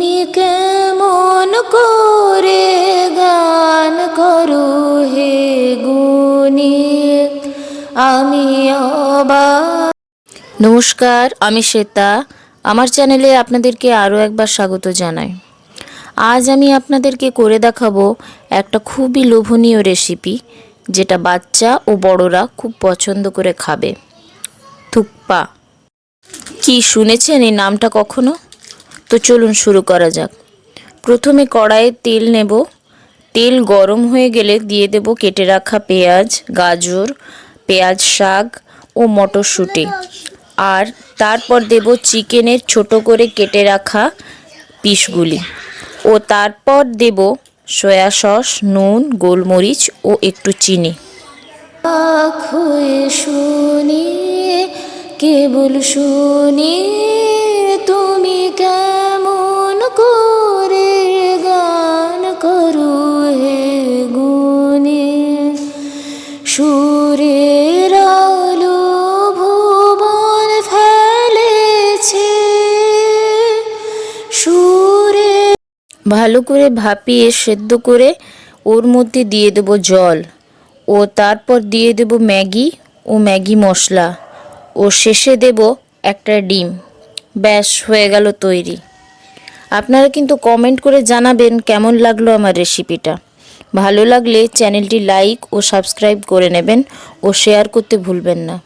তুমি কেমন করে গান করো হে গুণী? আমি নমস্কার, আমি শ্বেতা। আমার চ্যানেলে আপনাদেরকে আরও একবার স্বাগত জানাই। আজ আমি আপনাদেরকে করে দেখাবো একটা খুবই লোভনীয় রেসিপি, যেটা বাচ্চা ও বড়রা খুব পছন্দ করে খাবে। থুকপা কি শুনেছেন এই নামটা কখনো? তো চলুন শুরু করা যাক। প্রথমে কড়াইয়ে তেল নেব। তেল গরম হয়ে গেলে দিয়ে দেব কেটে রাখা পেঁয়াজ, গাজর, পেঁয়াজ শাক ও মটরশুঁটি। আর তারপর দেব চিকেনের ছোট করে কেটে রাখা পিসগুলি। ও তারপর দেব সয়া সস, নুন, গোলমরিচ ও একটু চিনি। শুনি কেবল শুনি ভালো করে ভাপিয়ে সেদ্ধ করে ওর মধ্যে দিয়ে দেবো জল। ও তারপর দিয়ে দেব ম্যাগি ও ম্যাগি মশলা। ও শেষে দেব একটা ডিম। ব্যাস, হয়ে গেল তৈরি। আপনারা কিন্তু কমেন্ট করে জানাবেন কেমন লাগল আমার রেসিপিটা ভালো লাগলে চ্যানেলটি লাইক ও সাবস্ক্রাইব করে নেবেন ও শেয়ার করতে ভুলবেন না।